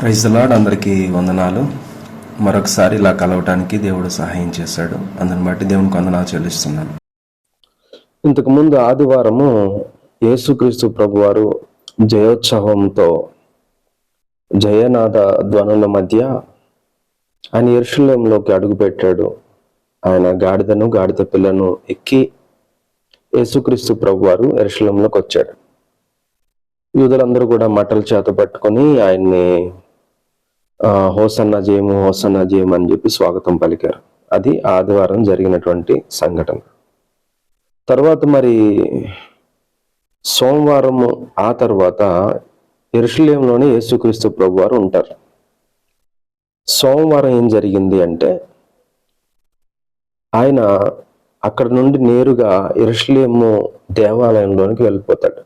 Praise lord అందరికీ వందనాలు. మరొకసారి ఇలా కలవటానికి దేవుడు సహాయం చేశాడు. అందుని బట్టి దేవునికి వందనాలు చెల్లిస్తున్నాను. ఇంతకుముందు ఆదివారము యేసుక్రీస్తు ప్రభువారు జయోత్సవంతో జయనాథ ధ్వనుల మధ్య ఆయన ఎరుషులేంలోకి అడుగుపెట్టాడు. ఆయన గాడిదను గాడిద పిల్లను ఎక్కి యేసుక్రీస్తు ప్రభువారు ఎరుషులేంలోకి వచ్చాడు. యూదులందరూ కూడా మటల చేత పట్టుకొని ఆయన్ని హోసన్న జయము హోసన్న జయం అని చెప్పి స్వాగతం పలికారు. అది ఆదివారం జరిగినటువంటి సంఘటన. తర్వాత మరి సోమవారం ఆ తర్వాత ఎరుషులేంలోనే యేసుక్రీస్తు ప్రభు వారు ఉంటారు. సోమవారం ఏం జరిగింది అంటే ఆయన అక్కడ నుండి నేరుగా ఎరుషులేము దేవాలయంలోనికి వెళ్ళిపోతాడు.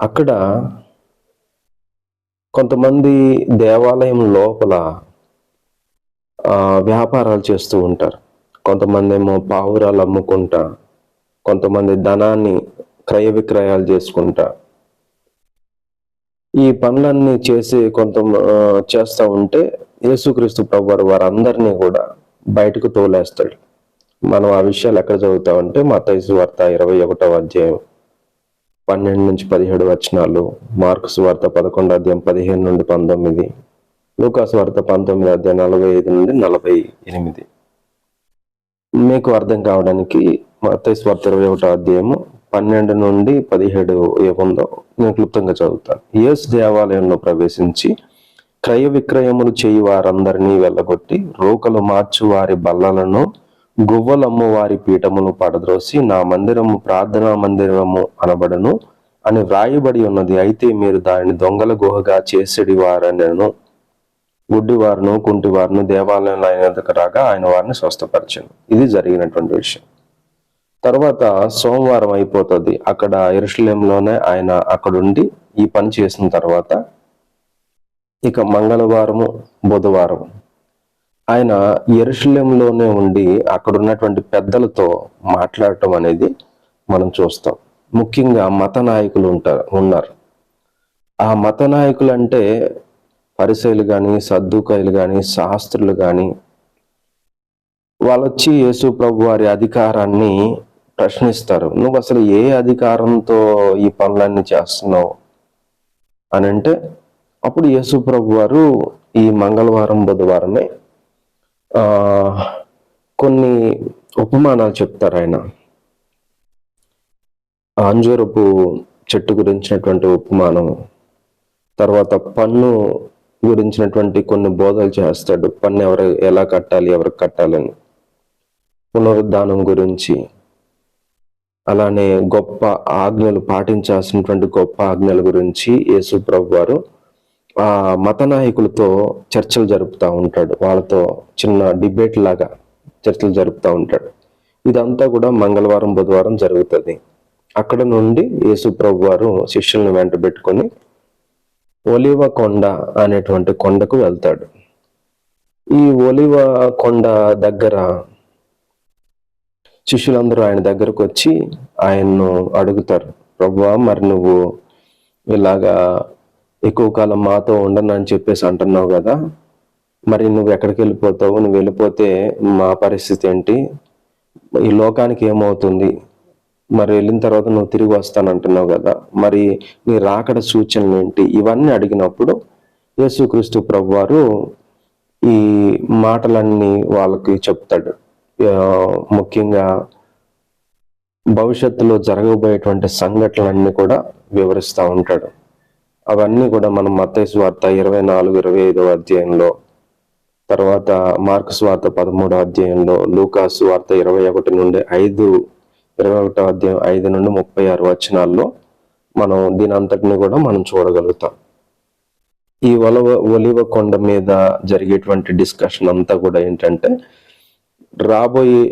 అక్కడ కొంతమంది దేవాలయం లోపల వ్యాపారాలు చేస్తూ ఉంటారు. కొంతమంది ఏమో పావురాలు అమ్ముకుంటా కొంతమంది ధనాన్ని క్రయ విక్రయాలు చేసుకుంటా. ఈ పనులన్నీ చేసి కొంత చేస్తూ ఉంటే యేసుక్రీస్తు ప్రభు వారందరినీ కూడా బయటకు తోలేస్తాడు. మనం ఆ విషయాలు ఎక్కడ చదువుతామంటే మతైసు వార్త ఇరవై ఒకటవ అధ్యాయం. పన్నెండు నుంచి పదిహేడు వచనాలు. మార్క్స్ వార్త పదకొండు అధ్యాయం పదిహేను నుండి పంతొమ్మిది. లూకాస్ వార్త పంతొమ్మిది అధ్యాయం నలభై ఐదు నుండి నలభై ఎనిమిది. మీకు అర్థం కావడానికి మత్తయి వార్త ఇరవై ఒకటో అధ్యాయము పన్నెండు నుండి పదిహేడు ఏముందో నేను క్లుప్తంగా చదువుతాను యేసు దేవాలయంలో ప్రవేశించి క్రయ విక్రయములు చేయి వారందరినీ వెళ్ళగొట్టి రోకలు మార్చు వారి బల్లలను గువ్వలమ్మ వారి పీఠమును పడద్రోసి నా మందిరము ప్రార్థనా మందిరము అనబడను అని వ్రాయబడి ఉన్నది. అయితే మీరు దానిని దొంగల గుహగా చేసేడి వారనను గుడ్డివారును కుంటివారును దేవాలయంలో ఆయన రాగా ఆయన వారిని స్వస్థపరిచాను. ఇది జరిగినటువంటి విషయం. తర్వాత సోమవారం అయిపోతుంది. అక్కడ ఇరుషులేంలోనే ఆయన అక్కడుండి ఈ పని చేసిన తర్వాత ఇక మంగళవారము బుధవారం ఆయన ఎరుషలేంలోనే ఉండి అక్కడ ఉన్నటువంటి పెద్దలతో మాట్లాడటం అనేది మనం చూస్తాం. ముఖ్యంగా మత నాయకులు ఉంటారు ఉన్నారు. ఆ మత నాయకులు అంటే పరిసయులు కానీ సర్దుకాయలు కానీ శాస్త్రులు కానీ వాళ్ళు వచ్చి యేసు ప్రభు వారి అధికారాన్ని ప్రశ్నిస్తారు. నువ్వు అసలు ఏ అధికారంతో ఈ పనులన్నీ చేస్తున్నావు? అని అంటే అప్పుడు యేసు ప్రభు వారు ఈ మంగళవారం బుధవారమే కొన్ని ఉపమానాలు చెప్తారు ఆయన. అంజూరపు చెట్టు గురించినటువంటి ఉపమానం తర్వాత పన్ను గురించినటువంటి కొన్ని బోధలు చేస్తాడు. పన్ను ఎవరు ఎలా కట్టాలి ఎవరికి కట్టాలని పునరుద్ధానం గురించి. అలానే గొప్ప ఆజ్ఞలు పాటించాల్సినటువంటి గొప్ప ఆజ్ఞల గురించి యేసు ప్రభు వారు మత నాయకులతో చర్చలు జరుపుతూ ఉంటాడు. వాళ్ళతో చిన్న డిబేట్ లాగా చర్చలు జరుపుతూ ఉంటాడు. ఇదంతా కూడా మంగళవారం బుధవారం జరుగుతుంది. అక్కడ నుండి యేసు ప్రభు వారు శిష్యులను వెంట పెట్టుకొని ఒలివ కొండ అనేటువంటి కొండకు వెళ్తాడు. ఈ ఒలివ కొండ దగ్గర శిష్యులందరూ ఆయన దగ్గరకు వచ్చి ఆయన్ను అడుగుతారు. ప్రభువా మరి నువ్వు ఇలాగా ఎక్కువ కాలం మాతో ఉండను అని చెప్పేసి అంటున్నావు కదా. మరి నువ్వు ఎక్కడికి వెళ్ళిపోతావు? నువ్వు వెళ్ళిపోతే మా పరిస్థితి ఏంటి? ఈ లోకానికి ఏమవుతుంది? మరి వెళ్ళిన తర్వాత నువ్వు తిరిగి వస్తానంటున్నావు కదా. మరి నీ రాకడ సూచనలు ఏంటి? ఇవన్నీ అడిగినప్పుడు యేసుక్రీస్తు ప్రభు వారు ఈ మాటలన్నీ వాళ్ళకి చెప్తాడు. ముఖ్యంగా భవిష్యత్తులో జరగబోయేటువంటి సంఘటనలన్నీ కూడా వివరిస్తూ ఉంటాడు. అవన్నీ కూడా మనం మత్తయి వార్త ఇరవై నాలుగు ఇరవై ఐదవ అధ్యాయంలో తర్వాత మార్క్స్ వార్త పదమూడో అధ్యాయంలో లూకాస్ వార్త ఇరవై ఒకటి నుండి ఐదు ఇరవై ఒకటో అధ్యాయం ఐదు నుండి ముప్పై ఆరు వచనాల్లో మనం దీని అంతటిని కూడా మనం చూడగలుగుతాం. ఈ ఒలవ ఒలివ కొండ మీద జరిగేటువంటి డిస్కషన్ అంతా కూడా ఏంటంటే రాబోయే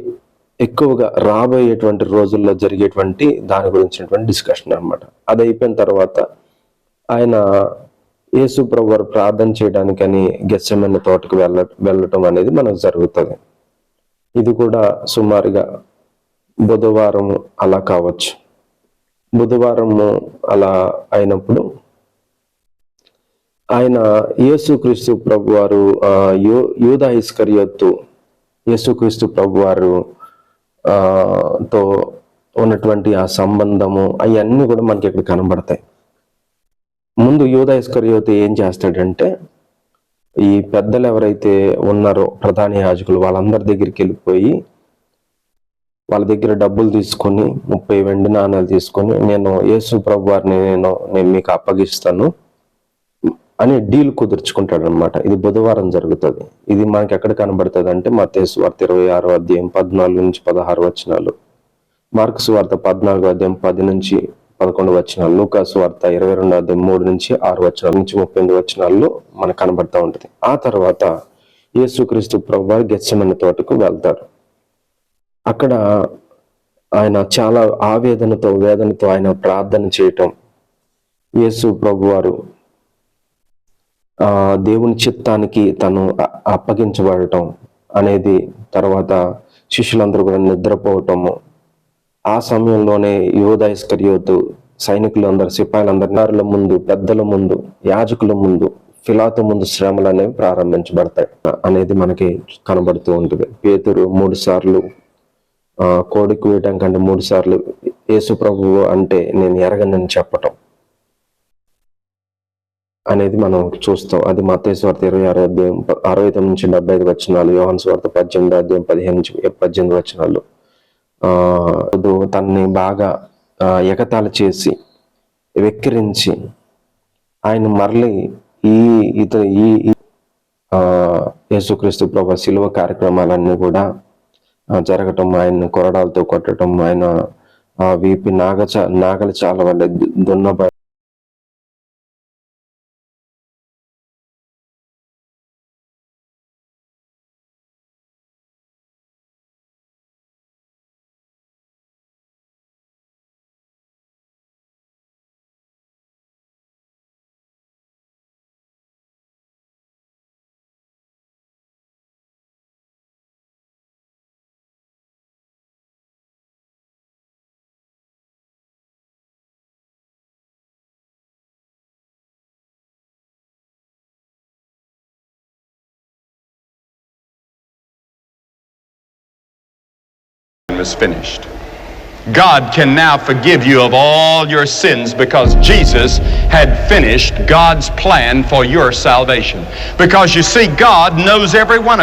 ఎక్కువగా రాబోయేటువంటి రోజుల్లో జరిగేటువంటి దాని గురించినటువంటి డిస్కషన్ అన్నమాట. అది అయిపోయిన తర్వాత ఆయన యేసు ప్రభువారు ప్రార్థన చేయడానికని గెస్సమైన తోటకు వెళ్ళ వెళ్ళటం అనేది మనకు జరుగుతుంది. ఇది కూడా సుమారుగా బుధవారం అలా కావచ్చు. బుధవారము అలా అయినప్పుడు ఆయన యేసుక్రీస్తు ప్రభు వారు ఆ, యూ యూదా ఇస్కరియోత్తు యేసుక్రీస్తు ప్రభు వారు తో ఉన్నటువంటి ఆ సంబంధము అవన్నీ కూడా మనకి ఇక్కడ కనబడతాయి. ముందు యూదా ఇస్కరియోతు ఏం చేస్తాడంటే ఈ పెద్దలు ఎవరైతే ఉన్నారో ప్రధాన యాజకులు వాళ్ళందరి దగ్గరికి వెళ్ళిపోయి వాళ్ళ దగ్గర డబ్బులు తీసుకొని ముప్పై వెండి నాణాలు తీసుకొని నేను యేసు ప్రభు వారిని నేను నేను మీకు అప్పగిస్తాను అని డీల్ కుదుర్చుకుంటాడు అనమాట ఇది బుధవారం జరుగుతుంది. ఇది మనకి ఎక్కడ కనబడుతుంది అంటే మతేసు వార్త ఇరవై ఆరో అధ్యాయం పద్నాలుగు నుంచి పదహారు వచనాలు. మార్క్స్ వార్త పద్నాలుగు అధ్యాయం పది నుంచి పదకొండు వచనాలు. లూకాసు వార్త ఇరవై రెండు అధ్యాయం మూడు నుంచి ఆరు వచనాల నుంచి ముప్పై ఎనిమిది వచనాల్లో మనకు కనబడతా ఉంటుంది. ఆ తర్వాత యేసుక్రీస్తు ప్రభు వారు తోటకు వెళ్తారు అక్కడ ఆయన చాలా ఆవేదనతో వేదనతో ఆయన ప్రార్థన చేయటం యేసు ప్రభు వారు ఆ దేవుని చిత్తానికి తను అప్పగించబడటం అనేది తర్వాత శిష్యులందరూ కూడా నిద్రపోవటము ఆ సమయంలోనే యోధ ఇస్కరియోతు సైనికులందరూ సిపాయిలందరి ముందు పెద్దల ముందు యాజకుల ముందు ఫిలాతు ముందు శ్రమలు అనేవి ప్రారంభించబడతాయి అనేది మనకి కనబడుతూ ఉంటుంది. పేతురు మూడు సార్లు ఆ, కోడికి వేయటం కంటే మూడు సార్లు యేసు ప్రభువు అంటే నేను ఎరగనని చెప్పటం అనేది మనం చూస్తాం. అది మత్తయి ఇరవై ఆరో అధ్యాయం అరవై తొమ్మిది నుంచి డెబ్బై ఐదు వచనాలు యోహన్ స్వార్థ పద్దెనిమిది అధ్యాయం పదిహేను నుంచి పద్దెనిమిది వచ్చినాలు తనని బాగా ఆ, ఎగతాళి చేసి వెక్కిరించి ఆయన మరలి ఈ ఇత ఈ యేసుక్రీస్తు ప్రభా శిలువ కార్యక్రమాలన్నీ కూడా జరగటం ఆయన కొరడాలతో కొట్టడం ఆయన వీపి నాగచ నాగల చాలా వల్ల దున్నబ was finished. God can now forgive you of all your sins because Jesus had finished God's plan for your salvation. Because you see, God knows every one of you.